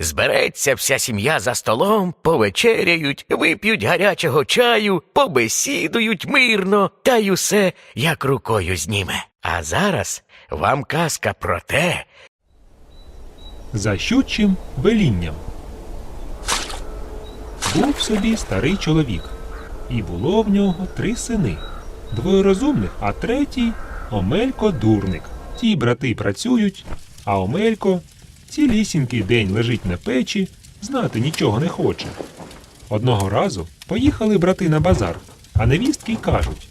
збереться вся сім'я за столом, повечеряють, вип'ють гарячого чаю, побесідують мирно, та й усе як рукою зніме. А зараз вам казка про те, За щучим велінням. Був собі старий чоловік, і було в нього три сини. Двоє розумних, а третій Омелько дурник. Ті брати працюють, а Омелько цілісінький день лежить на печі, знати нічого не хоче. Одного разу поїхали брати на базар, а невістки кажуть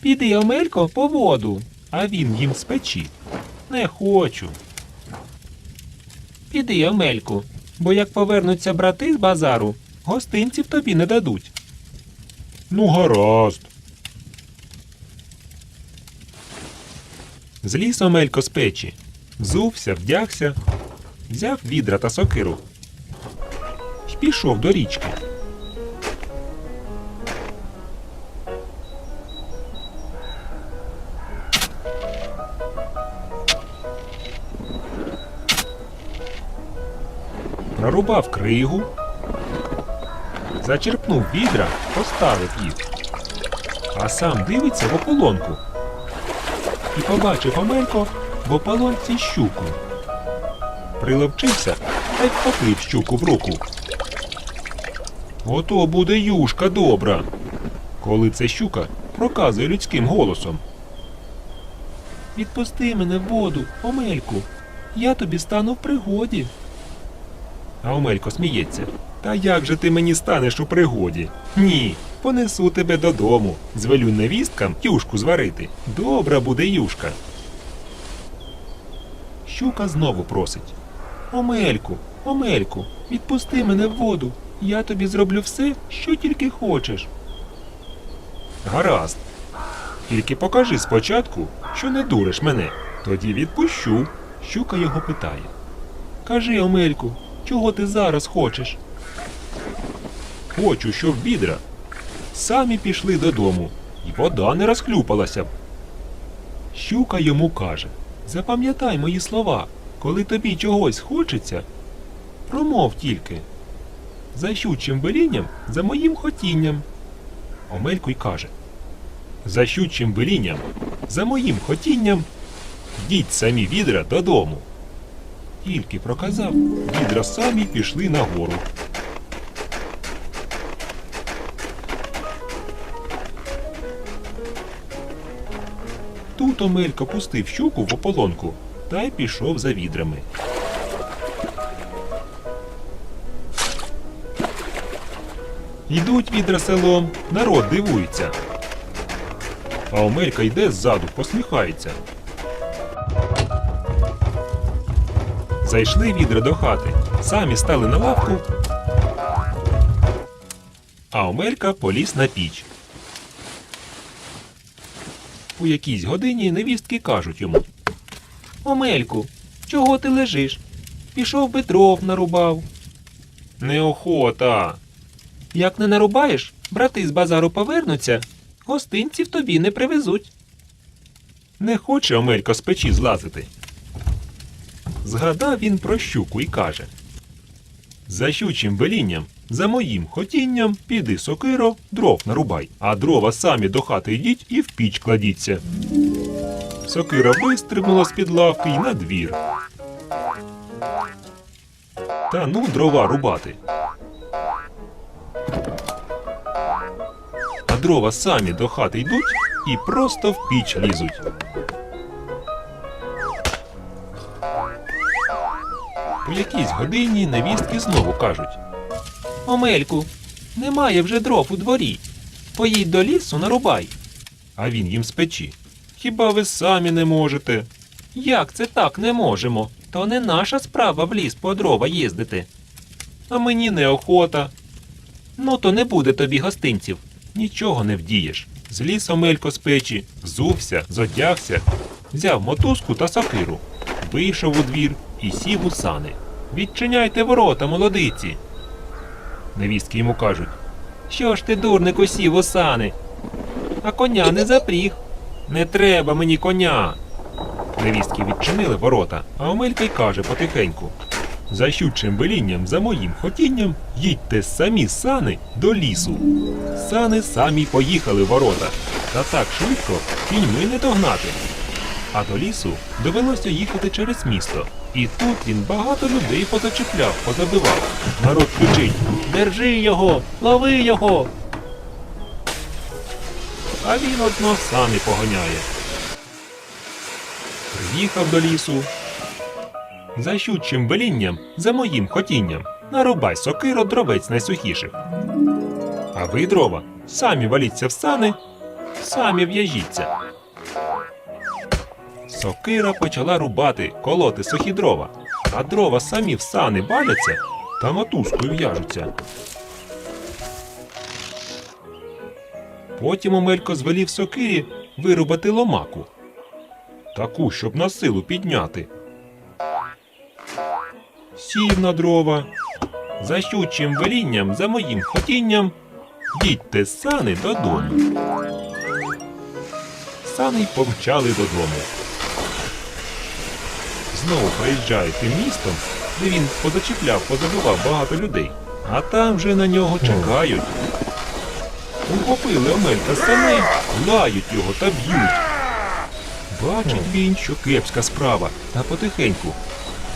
Піди, Омелько, по воду, а він їм з печі. Не хочу. Піди, Омельку, бо як повернуться брати з базару, гостинців тобі не дадуть. Ну, гаразд. Зліз Омелько з печі, взувся, вдягся, взяв відра та сокиру. й пішов до річки. прорубав кригу, зачерпнув відра, поставив їх, а сам дивиться в ополонку. І побачив Омелько в ополонці щуку. Приловчився та й вхопив щуку в руку. Ото буде юшка добра, коли ця щука проказує людським голосом. Відпусти мене в воду, Омельку, я тобі стану в пригоді. А Омелько сміється. Та як же ти мені станеш у пригоді? Ні, понесу тебе додому, звелю невісткам юшку зварити. Добра буде юшка. Щука знову просить. Омельку, Омельку, відпусти мене в воду. Я тобі зроблю все, що тільки хочеш. Гаразд. Тільки покажи спочатку, що не дуриш мене. Тоді відпущу. Щука його питає. Кажи, Омельку, чого ти зараз хочеш? Хочу, щоб відра самі пішли додому, і вода не розхлюпалася б. Щука йому каже Запам'ятай мої слова, коли тобі чогось хочеться, промов тільки. За щучим велінням, за моїм хотінням. Омелько й каже За щучим велінням, за моїм хотінням, йдіть самі відра додому. Тільки проказав, відра самі пішли нагору. Тут Омелько пустив щуку в ополонку та й пішов за відрами. Йдуть відра селом, народ дивується. А Омелька йде ззаду, посміхається. Зайшли відра до хати, самі стали на лавку, а Омелька поліз на піч. У якійсь годині невістки кажуть йому Омельку, чого ти лежиш? Пішов би дров нарубав. Неохота. Як не нарубаєш, брати з базару повернуться, гостинців тобі не привезуть. Не хоче Омелько з печі злазити. Згадав він про щуку і каже За щучим велінням, за моїм хотінням, піди сокиро, дров нарубай, а дрова самі до хати йдіть і в піч кладіться. Сокира вистрибнула з-під лавки й на двір. Та ну дрова рубати. А дрова самі до хати йдуть і просто в піч лізуть. У якійсь годині невістки знову кажуть Омельку, немає вже дров у дворі. Поїдь до лісу, нарубай. А він їм з печі. Хіба ви самі не можете? Як це так не можемо? То не наша справа в ліс по дрова їздити. А мені неохота. Ну, то не буде тобі гостинців. нічого не вдієш. Зліз Омелько з печі, взувся, зодягся, взяв мотузку та сокиру, вийшов у двір і сів у сани. Відчиняйте ворота, молодиці. Невістки йому кажуть. Що ж ти, дурнику, сів у сани? А коня не запріг. Не треба мені коня. Невістки відчинили ворота, а Омелька й каже потихеньку. За щучим велінням, за моїм хотінням, їдьте самі сани до лісу. Сани самі поїхали ворота. Та так швидко кіньми не догнати. А до лісу довелося їхати через місто. І тут він багато людей позачепляв, позабивав. Народ кричить: Держи його, лови його. А він одно сани поганяє. Приїхав до лісу. За щучим велінням, за моїм хотінням, нарубай сокиро дровець найсухіших. А ви, дрова, самі валіться в сани, самі в'яжіться. Сокира почала рубати, колоти сухі дрова, а дрова самі в сани валяться та мотузкою в'яжуться. Потім Омелько звелів сокирі вирубати ломаку. Таку, щоб на силу підняти. Сів на дрова. За щучим велінням, за моїм хотінням, їдьте сани додому. Сани помчали додому. Знову проїжджає тим містом, де він позачіпляв, позабивав багато людей, а там вже на нього чекають. Ухопили Омелька саней, лають його та б'ють. Бачить він, що кепська справа, та потихеньку.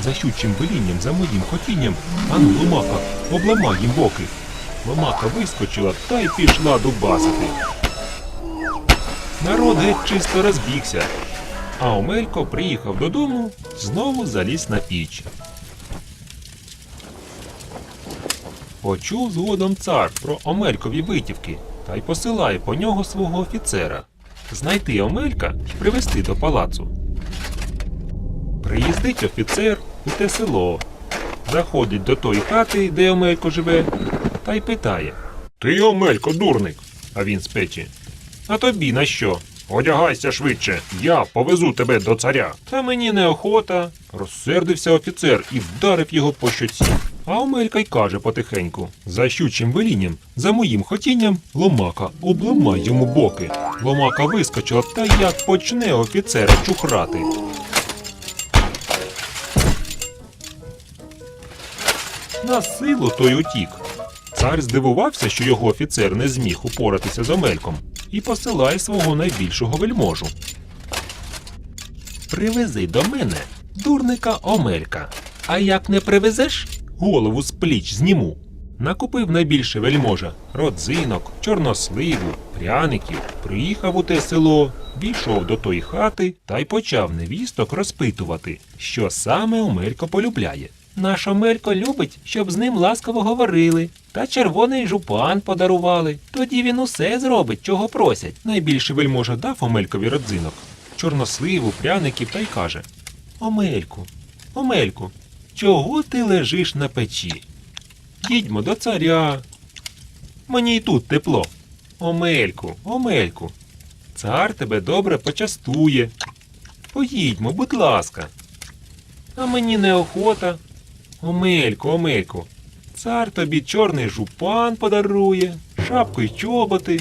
За щучим велінням, за моїм хотінням, ану ломака, обламай їм боки. Ломака вискочила та й пішла дубасити. Народ геть чисто розбігся. А Омелько приїхав додому, знову заліз на піч. Почув згодом цар про Омелькові витівки та й посилає по нього свого офіцера знайти Омелька і привезти до палацу. Приїздить офіцер у те село, заходить до тої хати, де Омелько живе, та й питає: Ти, Омелько, дурник? А він з печі. А тобі на що? Одягайся швидше, я повезу тебе до царя. Та мені неохота. Розсердився офіцер і вдарив його по щоці. А Омелька й каже потихеньку: за щучим велінням, за моїм хотінням, ломака, обламай йому боки. Ломака вискочила та як почне офіцера чухрати. На силу той утік. Цар здивувався, що його офіцер не зміг упоратися з Омельком, і посилає свого найбільшого вельможу. Привези до мене дурника Омелька. А як не привезеш, голову з пліч зніму. Накупив найбільше вельможа родзинок, чорносливу, пряників, приїхав у те село, війшов до тої хати та й почав невісток розпитувати, що саме Омелько полюбляє. Наш Омелько любить, щоб з ним ласково говорили, та червоний жупан подарували. Тоді він усе зробить, чого просять. Найбільше вельможа дав Омелькові родзинок, чорносливу, пряників та й каже: Омельку, Омельку, чого ти лежиш на печі? Їдьмо до царя. Мені й тут тепло. Омельку, Омельку, цар тебе добре почастує. Поїдьмо, будь ласка. А мені неохота. Омельку, Омельку, цар тобі чорний жупан подарує, шапку й чоботи.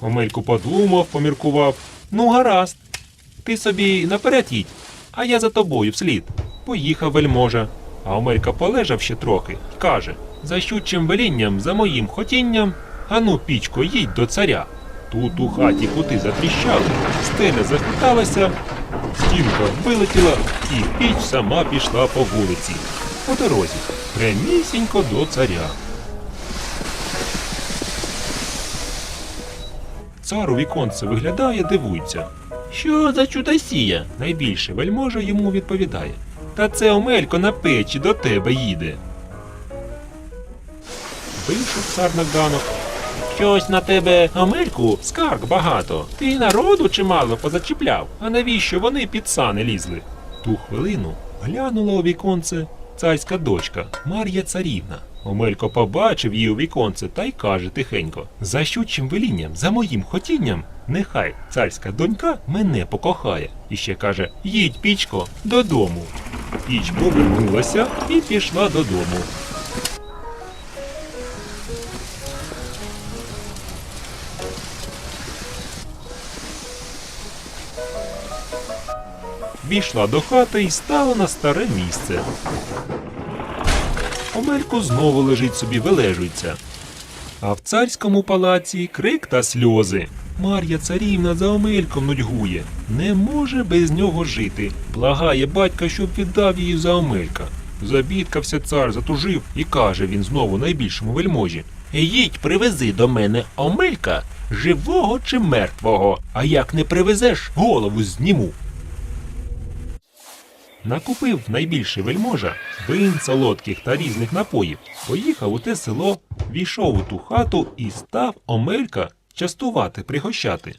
Омельку подумав, поміркував. Ну, гаразд. Ти собі наперед їдь, а я за тобою вслід. Поїхав вельможа. А Омелька полежав ще трохи й каже: за щучим велінням, за моїм хотінням, ану, пічко, їдь до царя. Тут у хаті кути затріщали, стеля захиталася, стінка вилетіла, і піч сама пішла по вулиці. По дорозі, прямісінько до царя. Цар у віконце виглядає, дивується. Що за чудосія? Найбільше вельможа йому відповідає. Та це Омелько на печі до тебе їде. Вийшов цар на ганок. Щось на тебе, Омельку, скарг багато. Ти народу чимало позачіпляв. А навіщо вони під сани лізли? Ту хвилину глянула у віконце царська дочка Мар'я Царівна. Омелько побачив її у віконце та й каже тихенько: За щучим велінням, за моїм хотінням, нехай царська донька мене покохає. І ще каже: їдь, пічко, додому. Піч повернулася і пішла додому. Війшла до хати і стала на старе місце. Омелько знову лежить собі вележується. А в царському палаці крик та сльози. Мар'я царівна за Омельком нудьгує, не може без нього жити. Благає батька, щоб віддав її за Омелька. Забідкався цар, затужив і каже він знову найбільшому вельможі. Їдь, привези до мене Омелька, живого чи мертвого, а як не привезеш, голову зніму. Накупив найбільший вельможа вин солодких та різних напоїв, поїхав у те село, війшов у ту хату і став Омелька частувати, пригощати.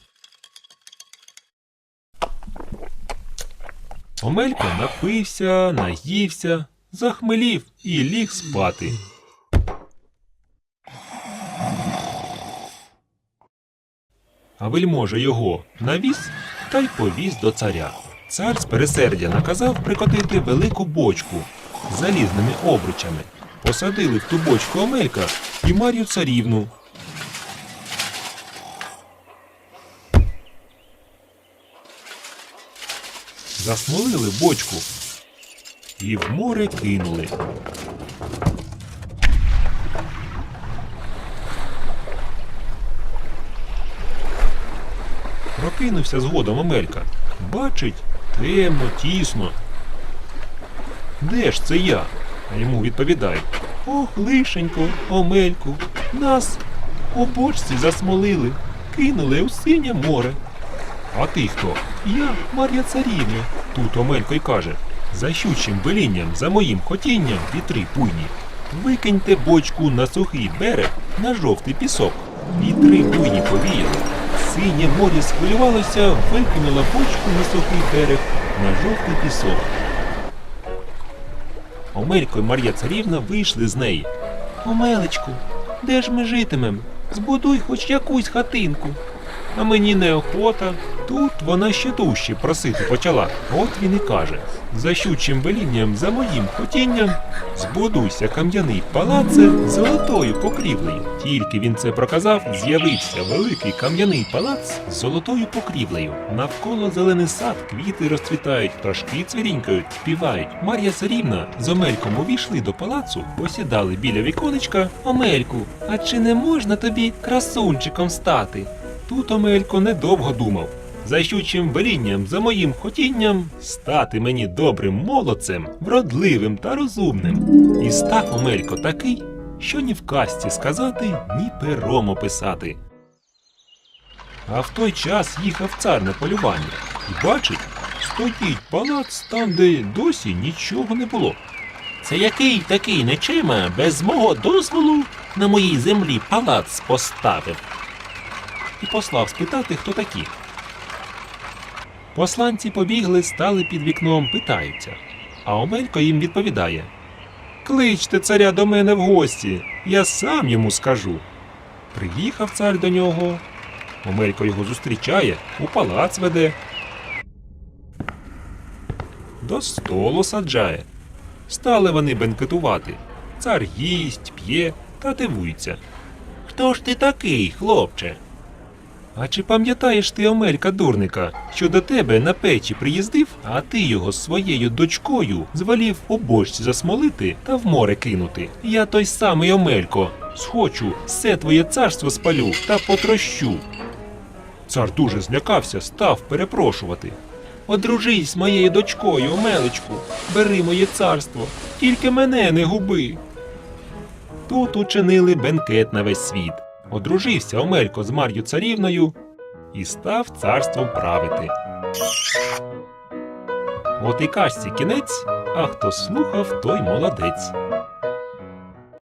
Омелько напився, наївся, захмелів і ліг спати. А вельможа його навіз та й повіз до царя. Цар з пересердя наказав прикотити велику бочку з залізними обручами. Посадили в ту бочку Омелька і Мар'ю царівну. Засмолили бочку і в море кинули. Прокинувся згодом Омелька. Бачить, темно, тісно. Де ж це я? А йому відповідають. Ох, лишенько, Омельку, нас у бочці засмолили, кинули у синє море. А ти хто? Я, Мар'я Царівна. Тут Омелько й каже. За щучим велінням, за моїм хотінням, вітри буйні. Викиньте бочку на сухий берег, на жовтий пісок. Вітри буйні повіяли. Синє море схвилювалося, викинула почку сухий берег, на жовтий пісок. Омелько і Мар'я Царівна вийшли з неї. Омелечку, де ж ми житимем? Збудуй хоч якусь хатинку. А мені неохота. Тут вона ще дужче просити почала. От він і каже: за щучим велінням, за моїм хотінням, збудуйся кам'яний палаце золотою покрівлею. Тільки він це проказав, з'явився великий кам'яний палац з золотою покрівлею. Навколо зелений сад, квіти розцвітають, пташки цвірінькають, співають. Мар'я Царівна з Омельком увійшли до палацу, посідали біля віконечка. Омельку, а чи не можна тобі красунчиком стати? Тут Омелько недовго думав. За щучим велінням, за моїм хотінням, стати мені добрим молодцем, вродливим та розумним. І став Омелько такий, що ні в казці сказати, ні пером описати. А в той час їхав цар на полювання і бачить, стоїть палац там, де досі нічого не було. Це який такий нечима без мого дозволу на моїй землі палац поставив? І послав спитати, хто такі. Посланці побігли, стали під вікном, питаються. А Омелько їм відповідає: Кличте царя до мене в гості, я сам йому скажу. Приїхав цар до нього. Омелько його зустрічає, у палац веде. До столу саджає. Стали вони бенкетувати. Цар їсть, п'є та дивується. Хто ж ти такий, хлопче? А чи пам'ятаєш ти Омелька дурника, що до тебе на печі приїздив, а ти його з своєю дочкою звалів у бочці засмолити та в море кинути? Я той самий Омелько, схочу, все твоє царство спалю та потрощу. Цар дуже злякався, став перепрошувати. Одружись з моєю дочкою, Омелечку, бери моє царство, тільки мене не губи. Тут учинили бенкет на весь світ. Одружився Омелько з Мар'ю царівною і став царством правити. От і казці кінець, а хто слухав, той молодець.